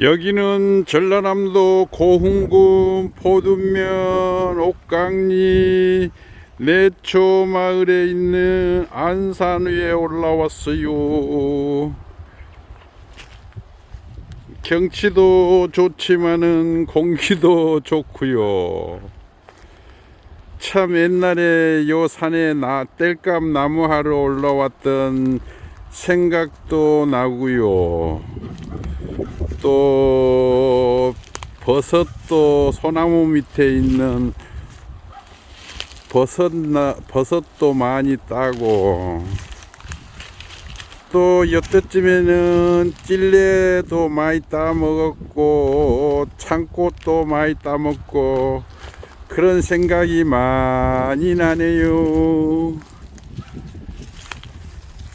여기는 전라남도 고흥군 포두면 옥강리 내초 마을에 있는 안산 위에 올라왔어요. 경치도 좋지만은 공기도 좋고요. 참 옛날에 요 산에 나 땔감 나무 하러 올라왔던 생각도 나고요. 또 버섯도 소나무 밑에 있는 버섯 나 버섯도 많이 따고 또 이때쯤에는 찔레도 많이 따 먹었고 창꽃도 많이 따 먹고 그런 생각이 많이 나네요.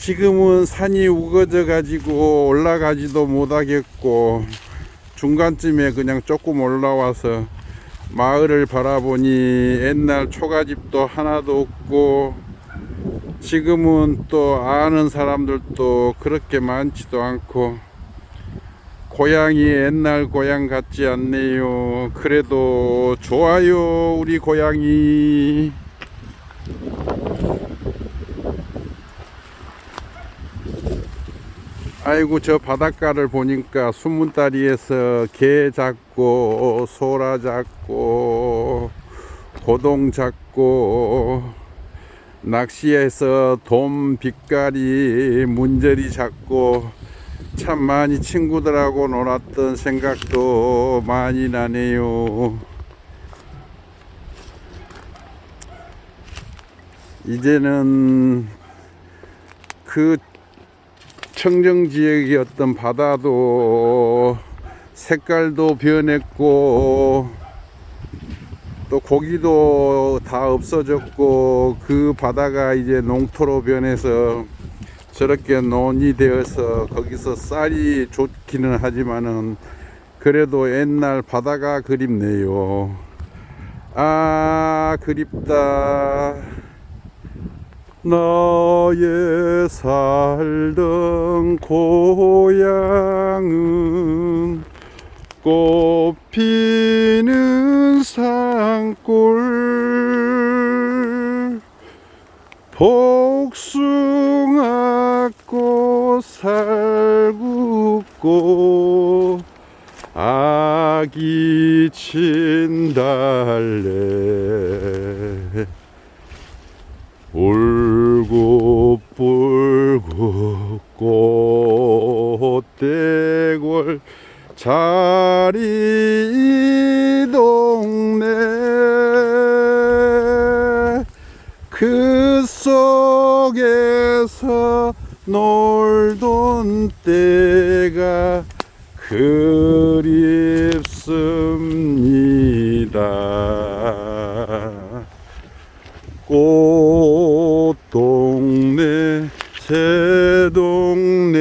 지금은 산이 우거져 가지고 올라가지도 못하겠고 중간쯤에 그냥 조금 올라와서 마을을 바라보니 옛날 초가집도 하나도 없고 지금은 또 아는 사람들도 그렇게 많지도 않고 고향이 옛날 고향 같지 않네요. 그래도 좋아요, 우리 고향이. 아이고 저 바닷가를 보니까 수문다리에서 게 잡고 소라 잡고 고동 잡고 낚시해서 돔 빛깔이 문제리 잡고 참 많이 친구들하고 놀았던 생각도 많이 나네요. 이제는 그 청정 지역이었던 바다도 색깔도 변했고 또 고기도 다 없어졌고 그 바다가 이제 농토로 변해서 저렇게 논이 되어서 거기서 쌀이 좋기는 하지만은 그래도 옛날 바다가 그립네요. 아 그립다. 나의 살던 고향은 꽃피는 산골. 복숭아꽃 살구꽃 아기 친달래. 울고불고 꽃대골 이 동네 그 속에서 놀던 때가 그립습니다. 꽃동네 새동네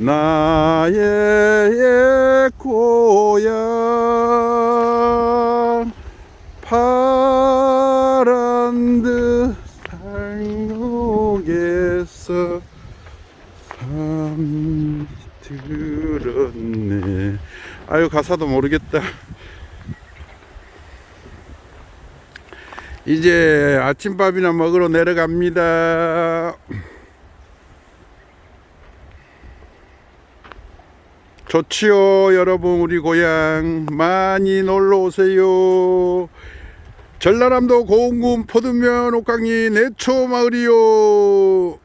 나의 옛 고향 파란 듯 산옥에서 잠이 들었네. 아유 가사도 모르겠다. 이제 아침밥이나 먹으러 내려갑니다. 좋지요, 여러분, 우리 고향. 많이 놀러 오세요. 전라남도 고흥군 포두면 옥강리 내초 마을이요.